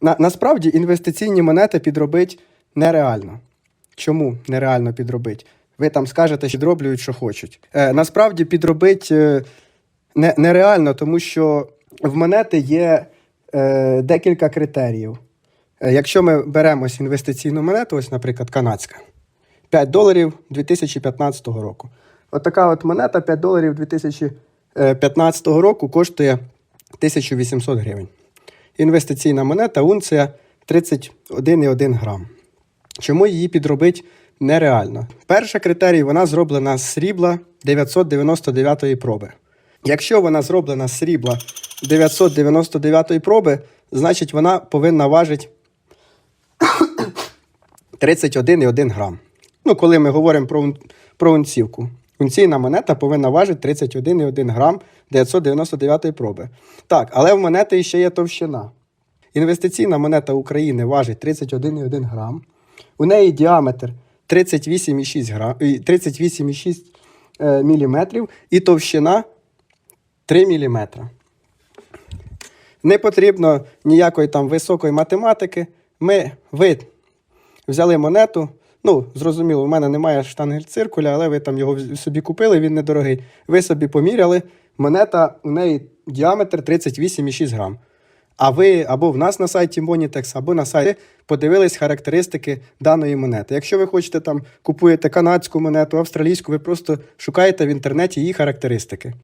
На, насправді інвестиційні монети підробити нереально. Чому нереально підробити? Ви там скажете, що підроблюють, що хочуть. Е, насправді підробити е, не, нереально, тому що в монети є е, декілька критеріїв. Е, якщо ми беремо інвестиційну монету, ось, наприклад, канадська, 5 доларів 2015 року. От така от монета 5 доларів 2015 року коштує 1800 гривень. Інвестиційна монета унція 31,1 грам. Чому її підробити нереально? Перший критерій вона зроблена з срібла 999-ї проби. Якщо вона зроблена з срібла 999-ї проби, значить вона повинна важити 31,1 грам. Ну, коли ми говоримо про, про унцівку. Унційна монета повинна важити 31,1 грам 999 проби. Так, але в монети ще є товщина. Інвестиційна монета України важить 31,1 грам. У неї діаметр 38,6 грам, і 38,6 е, міліметрів і товщина 3 міліметра. Не потрібно ніякої там високої математики. Ми, ви взяли монету. Ну, зрозуміло, у мене немає штангель-циркуля, але ви там його собі купили, він недорогий. Ви собі поміряли, монета, у неї діаметр 38,6 грам. А ви або в нас на сайті Monitex, або на сайті подивились характеристики даної монети. Якщо ви хочете там купуєте канадську монету, австралійську, ви просто шукаєте в інтернеті її характеристики.